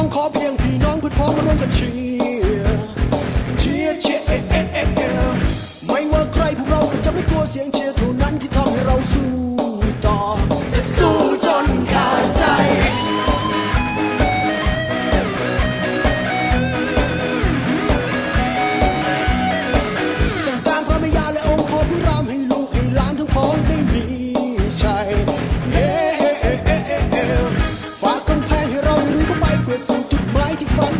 ้องขอเพียงพี่น้องเพื่อพ้องมาร่วมกันเชียร์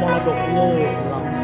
มรดกโลกล้ำ